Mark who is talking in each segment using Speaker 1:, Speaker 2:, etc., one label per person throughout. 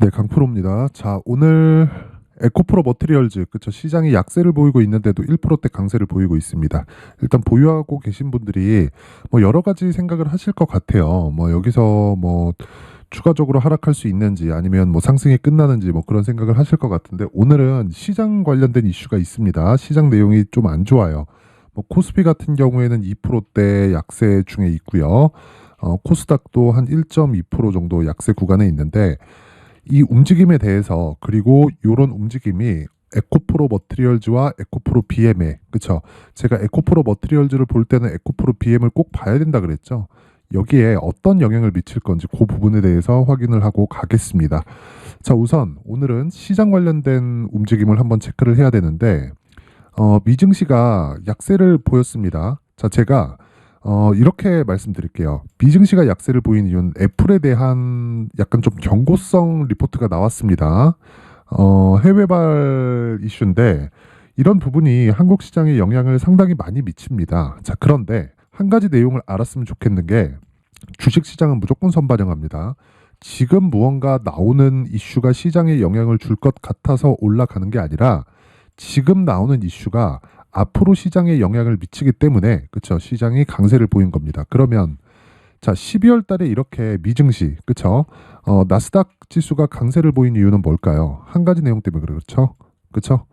Speaker 1: 네, 강프로입니다. 자, 오늘 에코프로 머티리얼즈, 그쵸. 시장이 약세를 보이고 있는데도 1%대 강세를 보이고 있습니다. 일단 보유하고 계신 분들이 뭐 여러 가지 생각을 하실 것 같아요. 뭐 여기서 뭐 추가적으로 하락할 수 있는지 아니면 뭐 상승이 끝나는지 뭐 그런 생각을 하실 것 같은데 오늘은 시장 관련된 이슈가 있습니다. 시장 내용이 좀 안 좋아요. 뭐 코스피 같은 경우에는 2%대 약세 중에 있고요. 어, 코스닥도 한 1.2% 정도 약세 구간에 있는데 이 움직임에 대해서 그리고 요런 움직임이 에코프로 머티리얼즈와 에코프로 BM에 그쵸? 제가 에코프로 머티리얼즈를 볼 때는 에코프로 BM을 꼭 봐야 된다 그랬죠? 여기에 어떤 영향을 미칠 건지 그 부분에 대해서 확인을 하고 가겠습니다. 자 우선 오늘은 시장 관련된 움직임을 한번 체크를 해야 되는데 어, 미증시가 약세를 보였습니다. 자 제가 어, 이렇게 말씀드릴게요. 미증시가 약세를 보인 이유는 애플에 대한 약간 좀 경고성 리포트가 나왔습니다. 어, 해외발 이슈인데 이런 부분이 한국 시장에 영향을 상당히 많이 미칩니다. 자, 그런데 한 가지 내용을 알았으면 좋겠는 게 주식 시장은 무조건 선반영합니다. 지금 무언가 나오는 이슈가 시장에 영향을 줄 것 같아서 올라가는 게 아니라 지금 나오는 이슈가 앞으로 시장에 영향을 미치기 때문에 그쵸 시장이 강세를 보인 겁니다. 그러면 자 12월 달에 이렇게 미증시 그쵸 어, 나스닥 지수가 강세를 보인 이유는 뭘까요? 한 가지 내용 때문에 그렇죠. 그쵸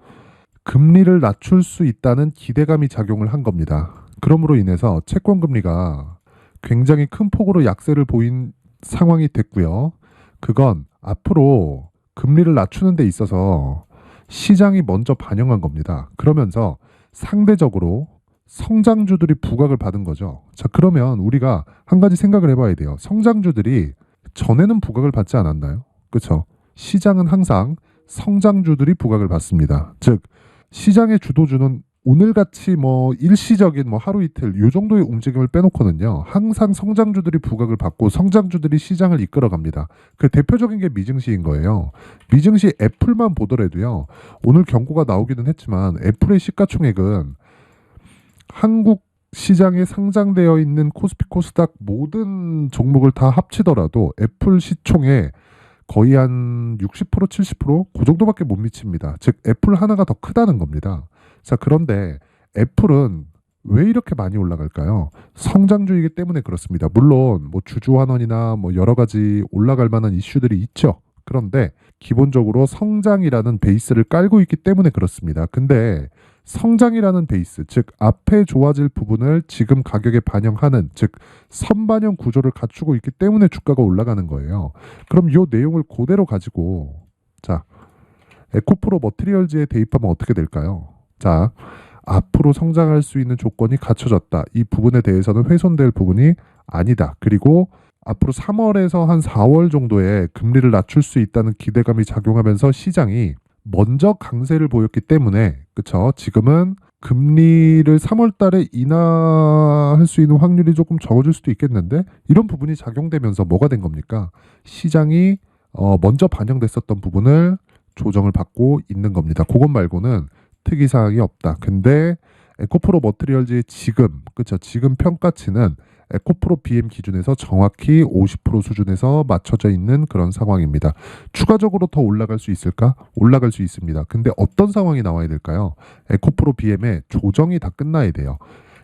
Speaker 1: 금리를 낮출 수 있다는 기대감이 작용을 한 겁니다. 그러므로 인해서 채권 금리가 굉장히 큰 폭으로 약세를 보인 상황이 됐고요. 그건 앞으로 금리를 낮추는 데 있어서 시장이 먼저 반영한 겁니다. 그러면서 상대적으로 성장주들이 부각을 받은 거죠. 자, 그러면 우리가 한 가지 생각을 해봐야 돼요. 성장주들이 전에는 부각을 받지 않았나요? 그렇죠? 시장은 항상 성장주들이 부각을 받습니다. 즉 시장의 주도주는 오늘같이 뭐 일시적인 뭐 하루 이틀 요 정도의 움직임을 빼놓고는요 항상 성장주들이 부각을 받고 성장주들이 시장을 이끌어 갑니다. 그 대표적인 게 미증시인 거예요. 미증시 애플만 보더라도요 오늘 경고가 나오기는 했지만 애플의 시가총액은 한국 시장에 상장되어 있는 코스피 코스닥 모든 종목을 다 합치더라도 애플 시총에 거의 한 60% 70%그 정도밖에 못 미칩니다. 즉 애플 하나가 더 크다는 겁니다. 자, 그런데 애플은 왜 이렇게 많이 올라갈까요? 성장주이기 때문에 그렇습니다. 물론 뭐 주주환원이나 뭐 여러 가지 올라갈 만한 이슈들이 있죠. 그런데 기본적으로 성장이라는 베이스를 깔고 있기 때문에 그렇습니다. 근데 성장이라는 베이스, 즉 앞에 좋아질 부분을 지금 가격에 반영하는 즉 선반영 구조를 갖추고 있기 때문에 주가가 올라가는 거예요. 그럼 이 내용을 그대로 가지고 자 에코프로 머티리얼즈에 대입하면 어떻게 될까요? 자, 앞으로 성장할 수 있는 조건이 갖춰졌다. 이 부분에 대해서는 훼손될 부분이 아니다. 그리고 앞으로 3월에서 한 4월 정도에 금리를 낮출 수 있다는 기대감이 작용하면서 시장이 먼저 강세를 보였기 때문에 그쵸 지금은 금리를 3월 달에 인하할 수 있는 확률이 조금 적어질 수도 있겠는데 이런 부분이 작용되면서 뭐가 된 겁니까? 시장이 어 먼저 반영됐었던 부분을 조정을 받고 있는 겁니다. 그것 말고는 특이 사항이 없다. 근데 에코프로 머트리얼즈의 지금 그렇죠. 지금 평가치는 에코프로 BM 기준에서 정확히 50% 수준에서 맞춰져 있는 그런 상황입니다. 추가적으로 더 올라갈 수 있을까? 올라갈 수 있습니다. 근데 어떤 상황이 나와야 될까요? 에코프로 BM의 조정이 다 끝나야 돼요.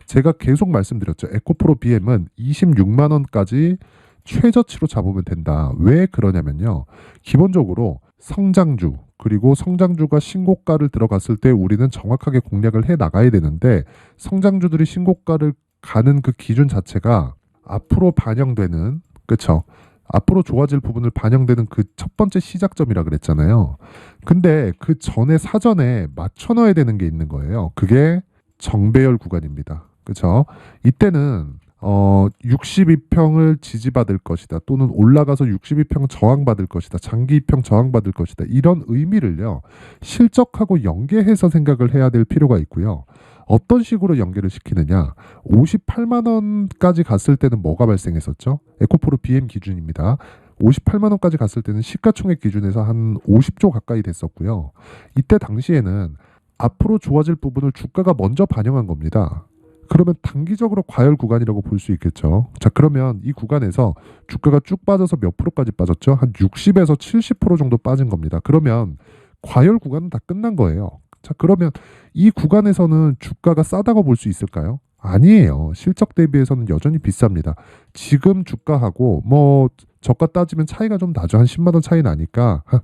Speaker 1: 제가 계속 말씀드렸죠. 에코프로 BM은 26만 원까지 최저치로 잡으면 된다. 왜 그러냐면요. 기본적으로 성장주 그리고 성장주가 신고가를 들어갔을 때 우리는 정확하게 공략을 해 나가야 되는데 성장주들이 신고가를 가는 그 기준 자체가 앞으로 반영되는 그쵸 앞으로 좋아질 부분을 반영되는 그 첫 번째 시작점이라 그랬잖아요. 근데 그 전에 사전에 맞춰 넣어야 되는 게 있는 거예요. 그게 정배열 구간입니다. 그쵸 이때는 어 62평을 지지받을 것이다. 또는 올라가서 62평 저항받을 것이다. 장기 2평 저항받을 것이다. 이런 의미를요 실적하고 연계해서 생각을 해야 될 필요가 있고요. 어떤 식으로 연계를 시키느냐? 58만 원까지 갔을 때는 뭐가 발생했었죠? 에코프로 BM 기준입니다. 58만 원까지 갔을 때는 시가총액 기준에서 한 50조 가까이 됐었고요. 이때 당시에는 앞으로 좋아질 부분을 주가가 먼저 반영한 겁니다 그러면 단기적으로 과열 구간이라고 볼 수 있겠죠. 자, 그러면 이 구간에서 주가가 쭉 빠져서 몇 프로까지 빠졌죠? 한 60에서 70% 정도 빠진 겁니다. 그러면 과열 구간은 다 끝난 거예요. 자, 그러면 이 구간에서는 주가가 싸다고 볼 수 있을까요? 아니에요. 실적 대비해서는 여전히 비쌉니다. 지금 주가하고 뭐 저가 따지면 차이가 좀 나죠. 한 10만 원 차이 나니까 한,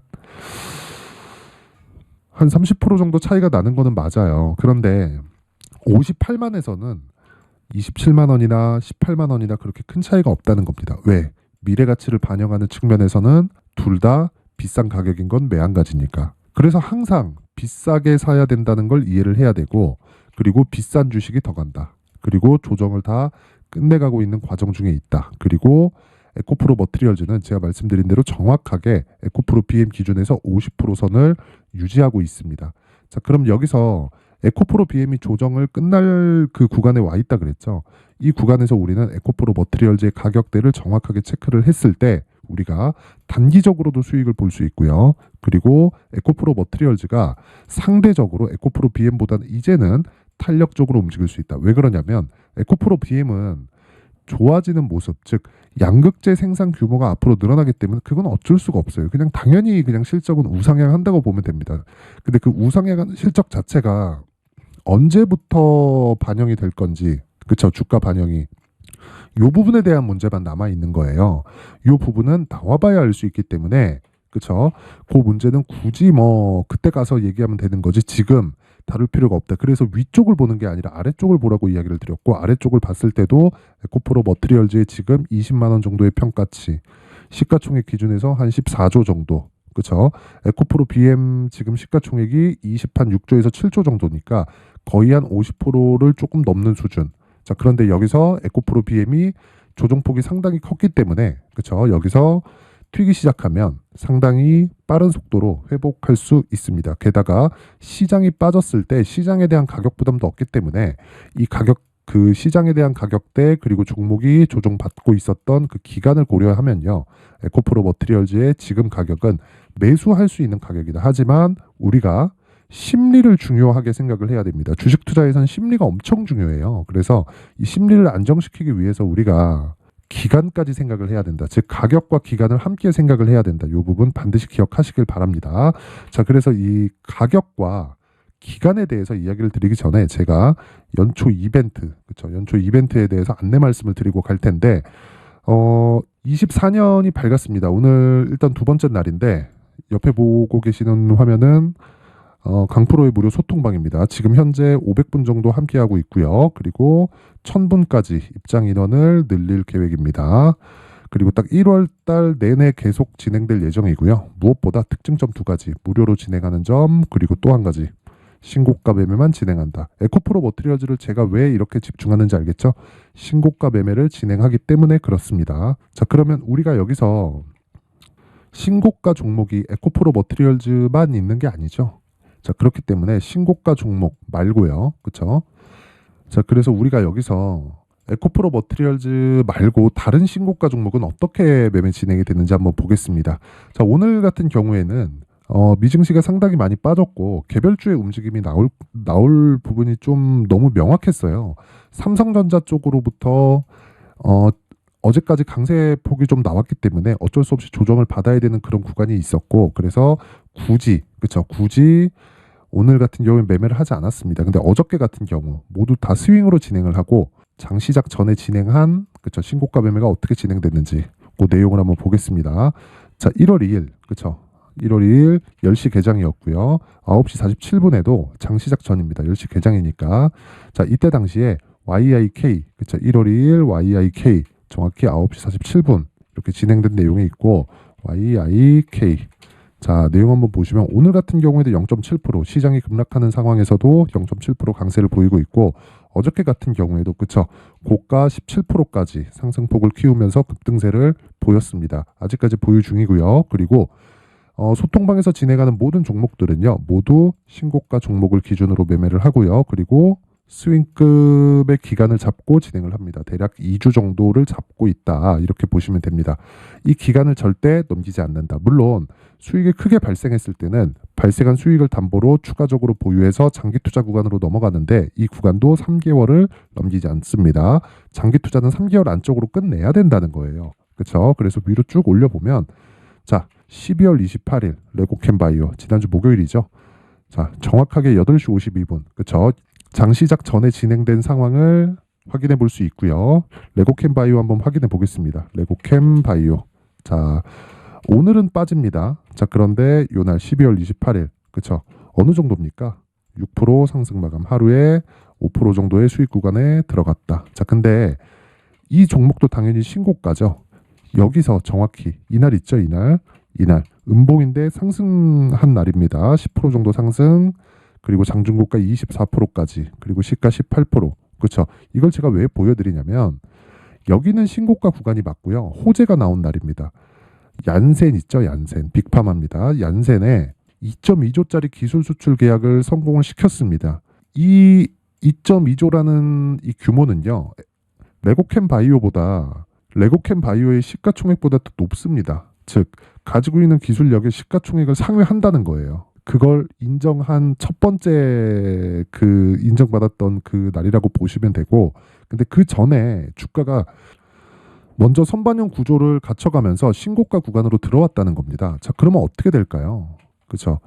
Speaker 1: 한30% 정도 차이가 나는 거는 맞아요. 그런데 58만에서는 27만 원이나 18만 원이나 그렇게 큰 차이가 없다는 겁니다. 왜? 미래 가치를 반영하는 측면에서는 둘 다 비싼 가격인 건 매한가지니까. 그래서 항상 비싸게 사야 된다는 걸 이해를 해야 되고 그리고 비싼 주식이 더 간다. 그리고 조정을 다 끝내가고 있는 과정 중에 있다. 그리고 에코프로 머트리얼즈는 제가 말씀드린 대로 정확하게 에코프로 BM 기준에서 50% 선을 유지하고 있습니다. 자, 그럼 여기서 에코프로 BM이 조정을 끝날 그 구간에 와 있다 그랬죠. 이 구간에서 우리는 에코프로 머트리얼즈의 가격대를 정확하게 체크를 했을 때 우리가 단기적으로도 수익을 볼 수 있고요. 그리고 에코프로 머트리얼즈가 상대적으로 에코프로 BM보다는 이제는 탄력적으로 움직일 수 있다. 왜 그러냐면 에코프로 BM은 좋아지는 모습, 즉 양극재 생산 규모가 앞으로 늘어나기 때문에 그건 어쩔 수가 없어요. 그냥 당연히 그냥 실적은 우상향한다고 보면 됩니다. 근데 그 우상향하는 실적 자체가 언제부터 반영이 될 건지, 그쵸 주가 반영이 요 부분에 대한 문제만 남아 있는 거예요. 요 부분은 나와봐야 알 수 있기 때문에 그쵸? 그 문제는 굳이 뭐 그때 가서 얘기하면 되는 거지 지금 다룰 필요가 없다. 그래서 위쪽을 보는 게 아니라 아래쪽을 보라고 이야기를 드렸고 아래쪽을 봤을 때도 에코프로 머트리얼즈의 지금 20만 원 정도의 평가치 시가총액 기준에서 한 14조 정도 그쵸? 에코프로 BM 지금 시가총액이 20한 6조에서 7조 정도니까 거의 한 50%를 조금 넘는 수준. 자 그런데 여기서 에코프로 BM이 조정폭이 상당히 컸기 때문에 그쵸? 여기서 튀기 시작하면 상당히 빠른 속도로 회복할 수 있습니다. 게다가 시장이 빠졌을 때 시장에 대한 가격 부담도 없기 때문에 이 가격 그 시장에 대한 가격대 그리고 종목이 조정받고 있었던 그 기간을 고려하면요. 에코프로 머트리얼즈의 지금 가격은 매수할 수 있는 가격이다. 하지만 우리가 심리를 중요하게 생각을 해야 됩니다. 주식 투자에서는 심리가 엄청 중요해요. 그래서 이 심리를 안정시키기 위해서 우리가 기간까지 생각을 해야 된다. 즉 가격과 기간을 함께 생각을 해야 된다. 이 부분 반드시 기억하시길 바랍니다. 자, 그래서 이 가격과 기간에 대해서 이야기를 드리기 전에 제가 연초 이벤트, 그렇죠? 연초 이벤트에 대해서 안내 말씀을 드리고 갈 텐데 어 24년이 밝았습니다. 오늘 일단 두 번째 날인데 옆에 보고 계시는 화면은 어, 강프로의 무료 소통방입니다. 지금 현재 500분 정도 함께하고 있고요. 그리고 1000분까지 입장 인원을 늘릴 계획입니다. 그리고 딱 1월 달 내내 계속 진행될 예정이고요. 무엇보다 특징점 두 가지, 무료로 진행하는 점, 그리고 또 한 가지, 신고가 매매만 진행한다. 에코프로 머트리얼즈를 제가 왜 이렇게 집중하는지 알겠죠? 신고가 매매를 진행하기 때문에 그렇습니다. 자, 그러면 우리가 여기서 신고가 종목이 에코프로 머트리얼즈만 있는 게 아니죠. 자, 그렇기 때문에 신고가 종목 말고요. 그쵸? 자, 그래서 우리가 여기서 에코프로 머트리얼즈 말고 다른 신고가 종목은 어떻게 매매 진행이 되는지 한번 보겠습니다. 자, 오늘 같은 경우에는 어, 미증시가 상당히 많이 빠졌고 개별주의 움직임이 나올 나올 부분이 좀 너무 명확했어요. 삼성전자 쪽으로부터 어, 어제까지 강세 폭이 좀 나왔기 때문에 어쩔 수 없이 조정을 받아야 되는 그런 구간이 있었고 그래서 굳이 그쵸 굳이 오늘 같은 경우에 매매를 하지 않았습니다. 근데 어저께 같은 경우 모두 다 스윙으로 진행을 하고 장 시작 전에 진행한 그쵸 신고가 매매가 어떻게 진행됐는지 그 내용을 한번 보겠습니다. 자 1월 2일 그쵸 1월 2일 10시 개장이었고요. 9시 47분에도 장 시작 전입니다. 10시 개장이니까 자 이때 당시에 YIK 그쵸 1월 2일 YIK 정확히 9시 47분 이렇게 진행된 내용이 있고 YIK 자 내용 한번 보시면 오늘 같은 경우에도 0.7% 시장이 급락하는 상황에서도 0.7% 강세를 보이고 있고 어저께 같은 경우에도 그쵸 고가 17%까지 상승폭을 키우면서 급등세를 보였습니다. 아직까지 보유 중이고요. 그리고 어, 소통방에서 진행하는 모든 종목들은요 모두 신고가 종목을 기준으로 매매를 하고요. 그리고 스윙급의 기간을 잡고 진행을 합니다. 대략 2주 정도를 잡고 있다. 이렇게 보시면 됩니다. 이 기간을 절대 넘기지 않는다. 물론 수익이 크게 발생했을 때는 발생한 수익을 담보로 추가적으로 보유해서 장기 투자 구간으로 넘어가는데 이 구간도 3개월을 넘기지 않습니다. 장기 투자는 3개월 안쪽으로 끝내야 된다는 거예요. 그렇죠? 그래서 위로 쭉 올려 보면 자, 12월 28일 레고캠 바이오 지난주 목요일이죠. 자, 정확하게 8시 52분. 그렇죠? 장 시작 전에 진행된 상황을 확인해 볼 수 있고요. 레고캠 바이오 한번 확인해 보겠습니다. 레고캠 바이오. 자, 오늘은 빠집니다. 자, 그런데 요날 12월 28일. 그쵸? 어느 정도입니까? 6% 상승 마감 하루에 5% 정도의 수익 구간에 들어갔다. 자, 근데 이 종목도 당연히 신고가죠. 여기서 정확히 이날 있죠, 이날. 이날 음봉인데 상승한 날입니다. 10% 정도 상승. 그리고 장중고가 24%까지. 그리고 시가 18%. 그렇죠. 이걸 제가 왜 보여드리냐면 여기는 신고가 구간이 맞고요. 호재가 나온 날입니다. 얀센 있죠, 얀센. 빅파마입니다. 얀센에 2.2조짜리 기술 수출 계약을 성공을 시켰습니다. 이 2.2조라는 이 규모는요. 레고캠 바이오보다 레고캠 바이오의 시가총액보다 더 높습니다. 즉 가지고 있는 기술력의 시가총액을 상회한다는 거예요. 그걸 인정한 첫 번째 그 인정받았던 그 날이라고 보시면 되고 근데 그 전에 주가가 먼저 선반영 구조를 갖춰가면서 신고가 구간으로 들어왔다는 겁니다. 자, 그러면 어떻게 될까요? 그렇죠.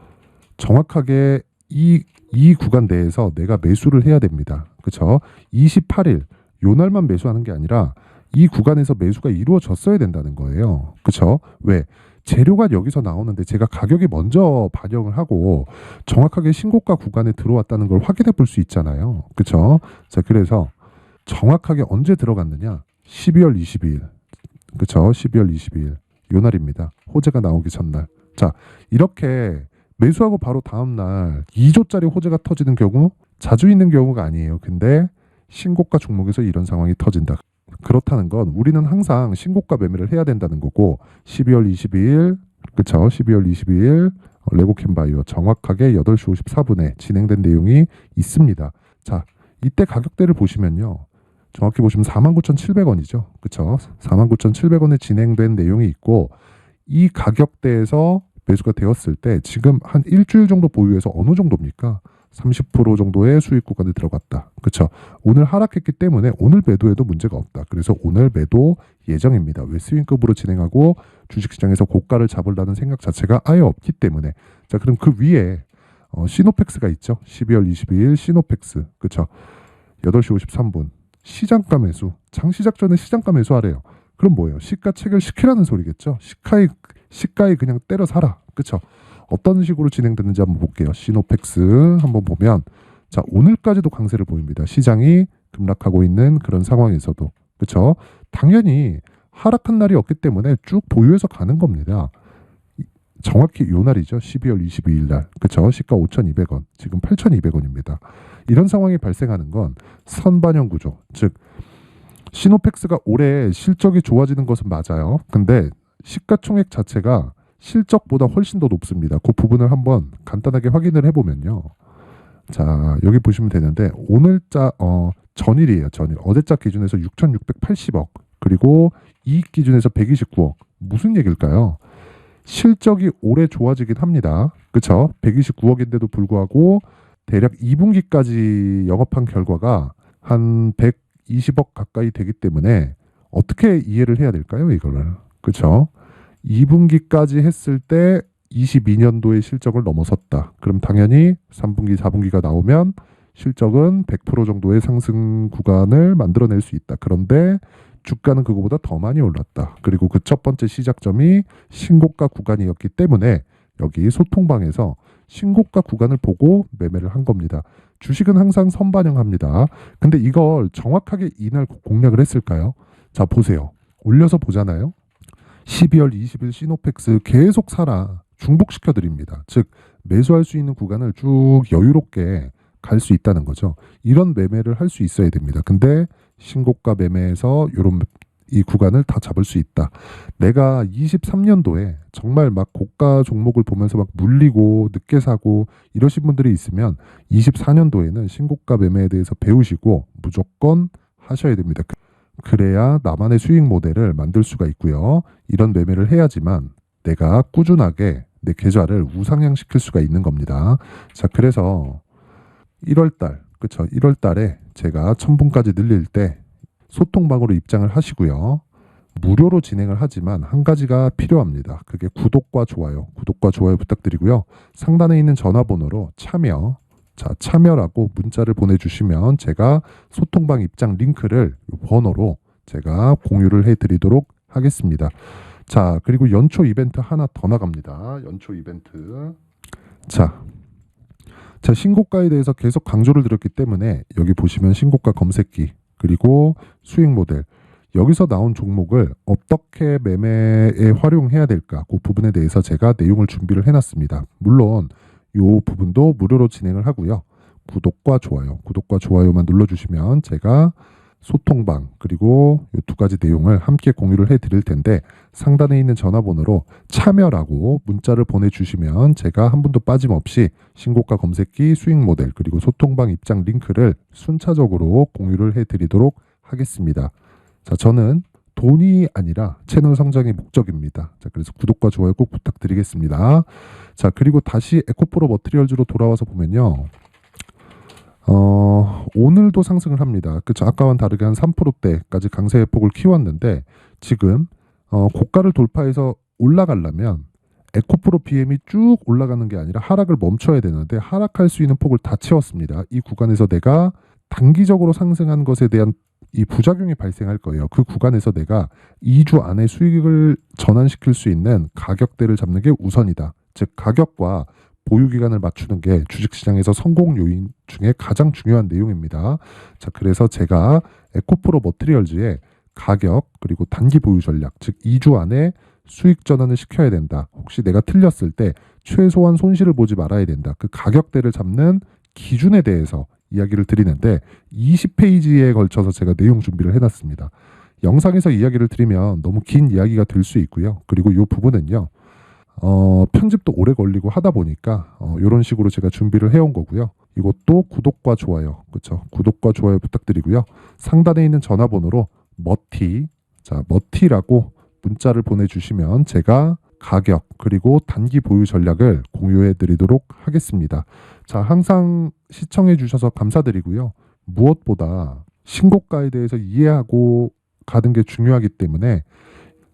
Speaker 1: 정확하게 이, 이 구간 내에서 내가 매수를 해야 됩니다. 그렇죠. 28일 요 날만 매수하는 게 아니라 이 구간에서 매수가 이루어졌어야 된다는 거예요. 그렇죠? 왜? 재료가 여기서 나오는데 제가 가격이 먼저 반영을 하고 정확하게 신고가 구간에 들어왔다는 걸 확인해 볼 수 있잖아요. 그렇죠? 자, 그래서 정확하게 언제 들어갔느냐? 12월 22일. 그렇죠? 12월 22일. 요 날입니다. 호재가 나오기 전날. 자, 이렇게 매수하고 바로 다음 날 2조짜리 호재가 터지는 경우 자주 있는 경우가 아니에요. 근데 신고가 종목에서 이런 상황이 터진다. 그렇다는 건 우리는 항상 신고가 매매를 해야 된다는 거고 12월 22일 그쵸 12월 22일 레고캠 바이오 정확하게 8시 54분에 진행된 내용이 있습니다. 자 이때 가격대를 보시면요. 정확히 보시면 49,700원이죠. 그쵸 49,700원에 진행된 내용이 있고 이 가격대에서 매수가 되었을 때 지금 한 일주일 정도 보유해서 어느 정도입니까? 30% 정도의 수익 구간에 들어갔다. 그렇죠? 오늘 하락했기 때문에 오늘 매도해도 문제가 없다. 그래서 오늘 매도 예정입니다. 왜 스윙급으로 진행하고 주식시장에서 고가를 잡으려는 생각 자체가 아예 없기 때문에 자 그럼 그 위에 어, 시노펙스가 있죠. 12월 22일 시노펙스 그렇죠? 8시 53분 시장가 매수 장시작 전에 시장가 매수하래요. 그럼 뭐예요? 시가 체결시키라는 소리겠죠. 시가에 시가에 그냥 때려 사라. 그렇죠? 어떤 식으로 진행됐는지 한번 볼게요. 시노펙스 한번 보면 자 오늘까지도 강세를 보입니다. 시장이 급락하고 있는 그런 상황에서도 그렇죠. 당연히 하락한 날이 없기 때문에 쭉 보유해서 가는 겁니다. 이- 정확히 요 날이죠. 12월 22일 날. 그렇죠. 시가 5,200원. 지금 8,200원입니다. 이런 상황이 발생하는 건 선반영 구조. 즉 시노펙스가 올해 실적이 좋아지는 것은 맞아요. 근데 시가총액 자체가 실적보다 훨씬 더 높습니다. 그 부분을 한번 간단하게 확인을 해보면요. 자 여기 보시면 되는데 오늘자 어 전일이에요. 전일 어제자 기준에서 6,680억 그리고 이익 기준에서 129억 무슨 얘기일까요? 실적이 올해 좋아지긴 합니다. 그렇죠? 129억인데도 불구하고 대략 2분기까지 영업한 결과가 한 120억 가까이 되기 때문에 어떻게 이해를 해야 될까요? 이거를 그렇죠? 2분기까지 했을 때 22년도의 실적을 넘어섰다. 그럼 당연히 3분기, 4분기가 나오면 실적은 100% 정도의 상승 구간을 만들어낼 수 있다. 그런데 주가는 그거보다 더 많이 올랐다. 그리고 그 첫 번째 시작점이 신고가 구간이었기 때문에 여기 소통방에서 신고가 구간을 보고 매매를 한 겁니다. 주식은 항상 선반영합니다. 근데 이걸 정확하게 이날 공략을 했을까요? 자, 보세요. 올려서 보잖아요. 12월 20일 시노펙스 계속 사라 중복시켜 드립니다. 즉 매수할 수 있는 구간을 쭉 여유롭게 갈 수 있다는 거죠. 이런 매매를 할 수 있어야 됩니다. 근데 신고가 매매에서 이런 이 구간을 다 잡을 수 있다. 내가 23년도에 정말 막 고가 종목을 보면서 막 물리고 늦게 사고 이러신 분들이 있으면 24년도에는 신고가 매매에 대해서 배우시고 무조건 하셔야 됩니다. 그래야 나만의 수익 모델을 만들 수가 있고요. 이런 매매를 해야지만 내가 꾸준하게 내 계좌를 우상향시킬 수가 있는 겁니다. 자, 그래서 1월 달, 그쵸. 1월 달에 제가 1000분까지 늘릴 때 소통방으로 입장을 하시고요. 무료로 진행을 하지만 한 가지가 필요합니다. 그게 구독과 좋아요. 구독과 좋아요 부탁드리고요. 상단에 있는 전화번호로 참여, 자, 참여라고 문자를 보내주시면 제가 소통방 입장 링크를 이 번호로 제가 공유를 해드리도록 하겠습니다. 자, 그리고 연초 이벤트 하나 더 나갑니다. 연초 이벤트. 자, 자, 신고가에 대해서 계속 강조를 드렸기 때문에 여기 보시면 신고가 검색기 그리고 수익 모델 여기서 나온 종목을 어떻게 매매에 활용해야 될까 그 부분에 대해서 제가 내용을 준비를 해놨습니다. 물론 이 부분도 무료로 진행을 하고요. 구독과 좋아요, 구독과 좋아요만 눌러주시면 제가 소통방 그리고 이 두 가지 내용을 함께 공유를 해드릴 텐데 상단에 있는 전화번호로 참여라고 문자를 보내주시면 제가 한 분도 빠짐없이 신고가 검색기 수익 모델 그리고 소통방 입장 링크를 순차적으로 공유를 해드리도록 하겠습니다. 자, 저는 돈이 아니라 채널 성장이 목적입니다. 자, 그래서 구독과 좋아요 꼭 부탁드리겠습니다. 자, 그리고 다시 에코프로 머트리얼즈로 돌아와서 보면요. 어, 오늘도 상승을 합니다. 그쵸. 아까와는 다르게 한 3%대까지 강세의 폭을 키웠는데 지금 어, 고가를 돌파해서 올라가려면 에코프로 BM이 쭉 올라가는 게 아니라 하락을 멈춰야 되는데 하락할 수 있는 폭을 다 채웠습니다. 이 구간에서 내가 단기적으로 상승한 것에 대한 이 부작용이 발생할 거예요. 그 구간에서 내가 2주 안에 수익을 전환시킬 수 있는 가격대를 잡는 게 우선이다. 즉 가격과 보유 기간을 맞추는 게 주식시장에서 성공 요인 중에 가장 중요한 내용입니다. 자, 그래서 제가 에코프로 머트리얼즈의 가격 그리고 단기 보유 전략, 즉 2주 안에 수익 전환을 시켜야 된다. 혹시 내가 틀렸을 때 최소한 손실을 보지 말아야 된다. 그 가격대를 잡는 기준에 대해서 이야기를 드리는데 20페이지에 걸쳐서 제가 내용 준비를 해놨습니다. 영상에서 이야기를 드리면 너무 긴 이야기가 될 수 있고요. 그리고 이 부분은요. 어, 편집도 오래 걸리고 하다 보니까 어, 이런 식으로 제가 준비를 해온 거고요. 이것도 구독과 좋아요, 그렇죠? 구독과 좋아요 부탁드리고요. 상단에 있는 전화번호로 머티, 자 머티라고 문자를 보내주시면 제가 가격 그리고 단기 보유 전략을 공유해드리도록 하겠습니다. 자 항상 시청해 주셔서 감사드리고요. 무엇보다 신고가에 대해서 이해하고 가는 게 중요하기 때문에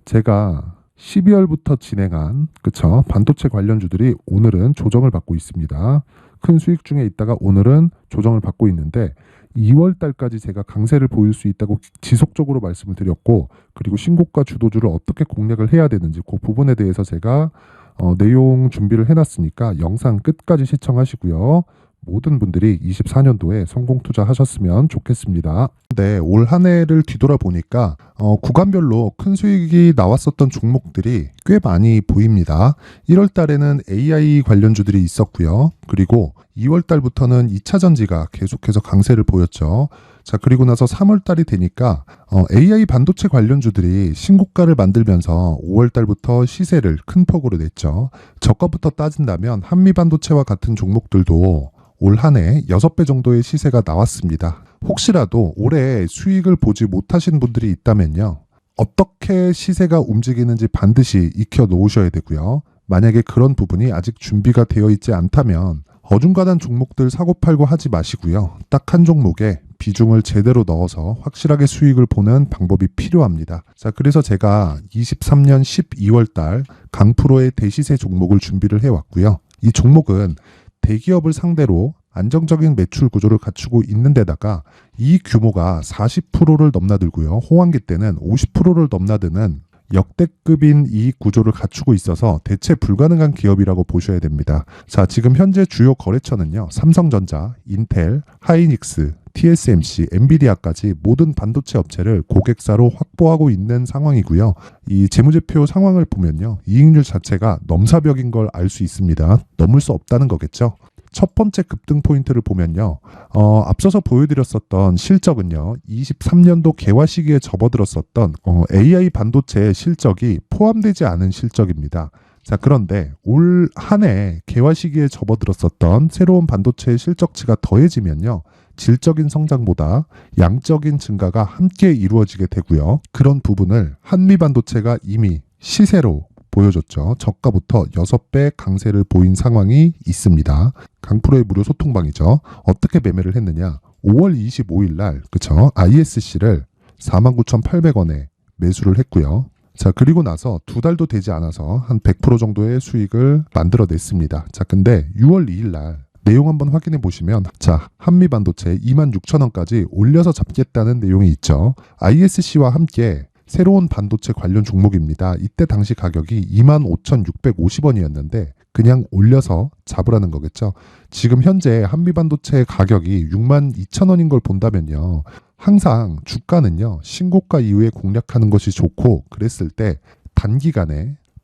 Speaker 1: 제가 12월부터 진행한 그쵸 반도체 관련주들이 오늘은 조정을 받고 있습니다. 큰 수익 중에 있다가 오늘은 조정을 받고 있는데 2월 달까지 제가 강세를 보일 수 있다고 지속적으로 말씀을 드렸고 그리고 신고가 주도주를 어떻게 공략을 해야 되는지 그 부분에 대해서 제가 어, 내용 준비를 해놨으니까 영상 끝까지 시청하시고요. 모든 분들이 24년도에 성공 투자하셨으면 좋겠습니다. 네, 올한 해를 뒤돌아보니까 어, 구간별로 큰 수익이 나왔었던 종목들이 꽤 많이 보입니다. 1월 달에는 AI 관련주들이 있었고요. 그리고 2월 달부터는 2차 전지가 계속해서 강세를 보였죠. 자, 그리고 나서 3월 달이 되니까 어, AI 반도체 관련주들이 신고가를 만들면서 5월 달부터 시세를 큰 폭으로 냈죠. 저가부터 따진다면 한미 반도체와 같은 종목들도 올 한 해 6배 정도의 시세가 나왔습니다. 혹시라도 올해 수익을 보지 못하신 분들이 있다면요. 어떻게 시세가 움직이는지 반드시 익혀 놓으셔야 되고요. 만약에 그런 부분이 아직 준비가 되어 있지 않다면 어중간한 종목들 사고 팔고 하지 마시고요. 딱 한 종목에 비중을 제대로 넣어서 확실하게 수익을 보는 방법이 필요합니다. 자, 그래서 제가 23년 12월 달 강프로의 대시세 종목을 준비를 해왔고요. 이 종목은 대기업을 상대로 안정적인 매출 구조를 갖추고 있는 데다가 이 규모가 40%를 넘나들고요. 호황기 때는 50%를 넘나드는 역대급인 이익 구조를 갖추고 있어서 대체 불가능한 기업이라고 보셔야 됩니다. 자, 지금 현재 주요 거래처는요. 삼성전자, 인텔, 하이닉스, TSMC, 엔비디아까지 모든 반도체 업체를 고객사로 확보하고 있는 상황이고요. 이 재무제표 상황을 보면요. 이익률 자체가 넘사벽인 걸 알 수 있습니다. 넘을 수 없다는 거겠죠. 첫 번째 급등 포인트를 보면요. 어, 앞서서 보여드렸었던 실적은요. 23년도 개화 시기에 접어들었었던 어, AI 반도체의 실적이 포함되지 않은 실적입니다. 자, 그런데 올 한 해 개화 시기에 접어들었었던 새로운 반도체의 실적치가 더해지면요. 질적인 성장보다 양적인 증가가 함께 이루어지게 되고요. 그런 부분을 한미 반도체가 이미 시세로 보여줬죠. 저가부터 6배 강세를 보인 상황이 있습니다. 강프로의 무료 소통방이죠. 어떻게 매매를 했느냐? 5월 25일 날 그쵸? ISC를 49,800원에 매수를 했고요. 자, 그리고 나서 두 달도 되지 않아서 한 100% 정도의 수익을 만들어냈습니다. 자, 근데 6월 2일 날 내용 한번 확인해 보시면 자, 한미 반도체 26,000원까지 올려서 잡겠다는 내용이 있죠. ISC와 함께 새로운 반도체 관련 종목입니다. 이때 당시 가격이 25,650원이었는데 그냥 올려서 잡으라는 거겠죠. 지금 현재 한미 반도체 가격이 62,000원인 걸 본다면요. 항상 주가는요. 신고가 이후에 공략하는 것이 좋고 그랬을 때 단기간에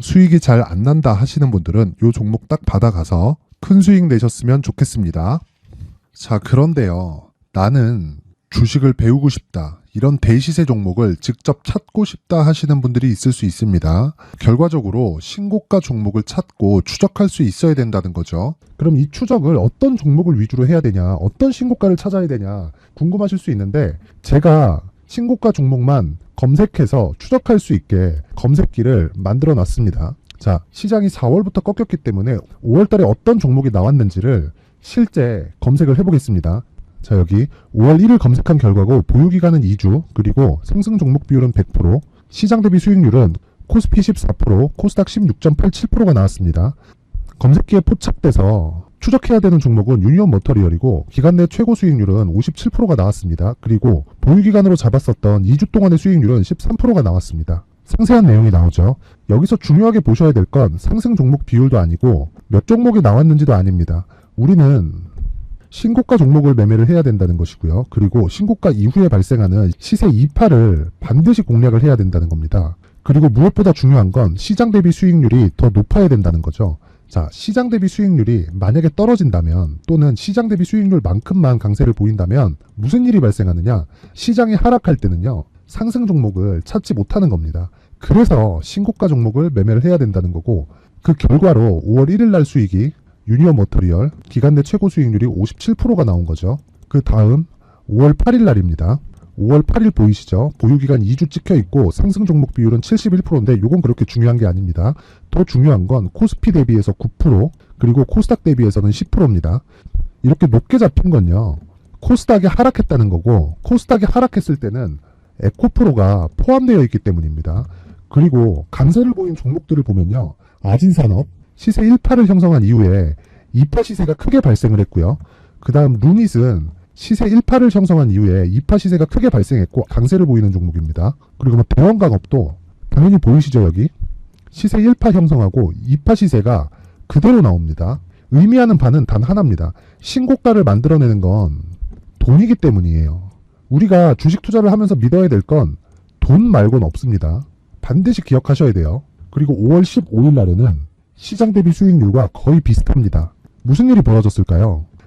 Speaker 1: 수익이 잘 안 난다 하시는 분들은 이 종목 딱 받아가서 큰 수익 내셨으면 좋겠습니다. 자, 그런데요. 나는 주식을 배우고 싶다. 이런 대시세 종목을 직접 찾고 싶다 하시는 분들이 있을 수 있습니다. 결과적으로 신고가 종목을 찾고 추적할 수 있어야 된다는 거죠. 그럼 이 추적을 어떤 종목을 위주로 해야 되냐, 어떤 신고가를 찾아야 되냐 궁금하실 수 있는데 제가 신고가 종목만 검색해서 추적할 수 있게 검색기를 만들어 놨습니다. 자, 시장이 4월부터 꺾였기 때문에 5월 달에 어떤 종목이 나왔는지를 실제 검색을 해보겠습니다. 자, 여기 5월 1일 검색한 결과고 보유기간은 2주, 그리고 상승 종목 비율은 100%, 시장 대비 수익률은 코스피 14%, 코스닥 16.87%가 나왔습니다. 검색기에 포착돼서 추적해야 되는 종목은 유니온 머터리얼이고 기간 내 최고 수익률은 57%가 나왔습니다. 그리고 보유기간으로 잡았었던 2주 동안의 수익률은 13%가 나왔습니다. 상세한 내용이 나오죠. 여기서 중요하게 보셔야 될 건 상승 종목 비율도 아니고 몇 종목이 나왔는지도 아닙니다. 우리는 신고가 종목을 매매를 해야 된다는 것이고요. 그리고 신고가 이후에 발생하는 시세 이파를 반드시 공략을 해야 된다는 겁니다. 그리고 무엇보다 중요한 건 시장 대비 수익률이 더 높아야 된다는 거죠. 자, 시장 대비 수익률이 만약에 떨어진다면 또는 시장 대비 수익률만큼만 강세를 보인다면 무슨 일이 발생하느냐? 시장이 하락할 때는요. 상승 종목을 찾지 못하는 겁니다. 그래서 신고가 종목을 매매를 해야 된다는 거고 그 결과로 5월 1일 날 수익이 유니온 머터리얼 기간 내 최고 수익률이 57%가 나온 거죠. 그 다음 5월 8일 날입니다. 5월 8일 보이시죠? 보유기간 2주 찍혀 있고 상승 종목 비율은 71%인데 이건 그렇게 중요한 게 아닙니다. 더 중요한 건 코스피 대비해서 9% 그리고 코스닥 대비해서는 10%입니다. 이렇게 높게 잡힌 건요. 코스닥이 하락했다는 거고 코스닥이 하락했을 때는 에코프로가 포함되어 있기 때문입니다. 그리고 강세를 보인 종목들을 보면요. 아진산업 시세 1파를 형성한 이후에 2파 시세가 크게 발생을 했고요. 그 다음 루닛은 시세 1파를 형성한 이후에 2파 시세가 크게 발생했고 강세를 보이는 종목입니다. 그리고 뭐 대원강업도 당연히 보이시죠 여기 시세 1파 형성하고 2파 시세가 그대로 나옵니다. 의미하는 바는 단 하나입니다. 신고가를 만들어내는 건 돈이기 때문이에요. 우리가 주식 투자를 하면서 믿어야 될 건 돈 말고는 없습니다. 반드시 기억하셔야 돼요. 그리고 5월 15일 날에는 시장 대비 수익률과 거의 비슷합니다. 무슨 일이 벌어졌을까요?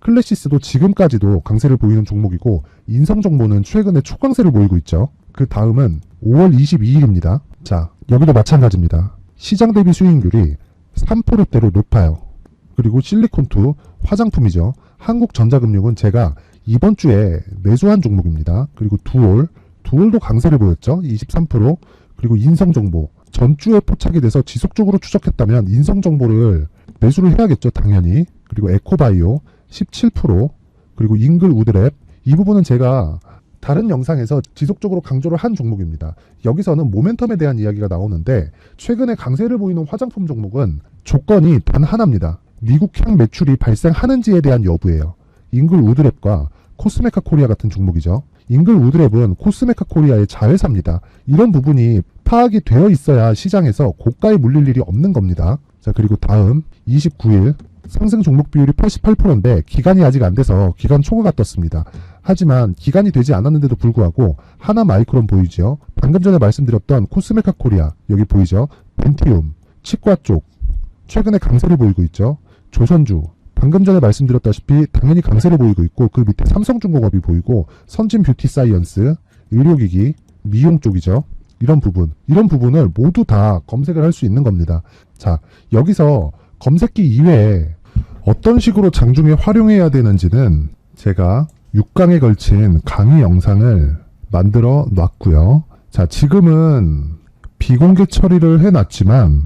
Speaker 1: 클래시스도 지금까지도 강세를 보이는 종목이고 인성정보는 최근에 초강세를 보이고 있죠. 그 다음은 5월 22일입니다. 자, 여기도 마찬가지입니다. 시장 대비 수익률이 3%대로 높아요. 그리고 실리콘투 화장품이죠. 한국전자금융은 제가 이번 주에 매수한 종목입니다. 그리고 두올, 두올도 강세를 보였죠. 23%. 그리고 인성정보. 전주에 포착이 돼서 지속적으로 추적했다면 인성정보를 매수를 해야겠죠. 당연히. 그리고 에코바이오 17%. 그리고 잉글 우드랩. 이 부분은 제가 다른 영상에서 지속적으로 강조를 한 종목입니다. 여기서는 모멘텀에 대한 이야기가 나오는데 최근에 강세를 보이는 화장품 종목은 조건이 단 하나입니다. 미국향 매출이 발생하는지에 대한 여부예요. 잉글 우드랩과 코스메카 코리아 같은 종목이죠. 잉글 우드랩은 코스메카 코리아의 자회사입니다. 이런 부분이 파악이 되어 있어야 시장에서 고가에 물릴 일이 없는 겁니다. 자, 그리고 다음 29일 상승 종목 비율이 88%인데 기간이 아직 안 돼서 기간 초과가 떴습니다. 하지만 기간이 되지 않았는데도 불구하고 하나 마이크론 보이죠. 방금 전에 말씀드렸던 코스메카 코리아 여기 보이죠. 벤티움 치과 쪽 최근에 강세를 보이고 있죠. 조선주 방금 전에 말씀드렸다시피 당연히 강세를 보이고 있고 그 밑에 삼성중공업이 보이고 선진 뷰티 사이언스 의료기기 미용 쪽이죠. 이런 부분 이런 부분을 모두 다 검색을 할 수 있는 겁니다. 자 여기서 검색기 이외에 어떤 식으로 장중에 활용해야 되는지는 제가 6강에 걸친 강의 영상을 만들어 놨고요. 자, 지금은 비공개 처리를 해놨지만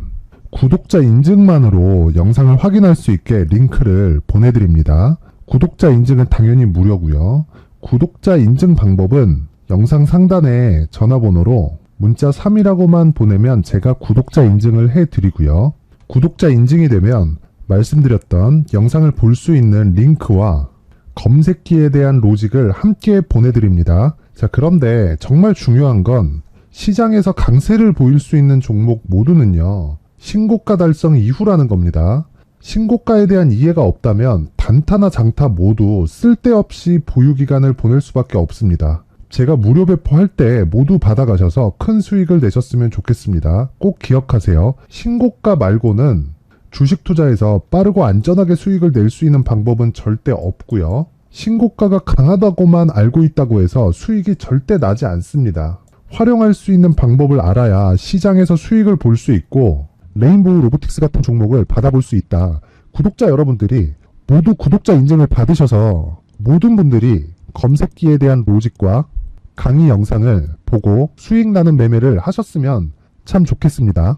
Speaker 1: 구독자 인증만으로 영상을 확인할 수 있게 링크를 보내드립니다. 구독자 인증은 당연히 무료고요. 구독자 인증 방법은 영상 상단에 전화번호로 문자 3이라고만 보내면 제가 구독자 인증을 해드리고요. 구독자 인증이 되면 말씀드렸던 영상을 볼 수 있는 링크와 검색기에 대한 로직을 함께 보내드립니다. 자, 그런데 정말 중요한 건 시장에서 강세를 보일 수 있는 종목 모두는요, 신고가 달성 이후라는 겁니다. 신고가에 대한 이해가 없다면 단타나 장타 모두 쓸데없이 보유기간을 보낼 수밖에 없습니다. 제가 무료 배포할 때 모두 받아가셔서 큰 수익을 내셨으면 좋겠습니다. 꼭 기억하세요. 신고가 말고는 주식 투자에서 빠르고 안전하게 수익을 낼 수 있는 방법은 절대 없고요. 신고가가 강하다고만 알고 있다고 해서 수익이 절대 나지 않습니다. 활용할 수 있는 방법을 알아야 시장에서 수익을 볼 수 있고 레인보우 로보틱스 같은 종목을 받아볼 수 있다. 구독자 여러분들이 모두 구독자 인증을 받으셔서 모든 분들이 검색기에 대한 로직과 강의 영상을 보고 수익 나는 매매를 하셨으면 참 좋겠습니다.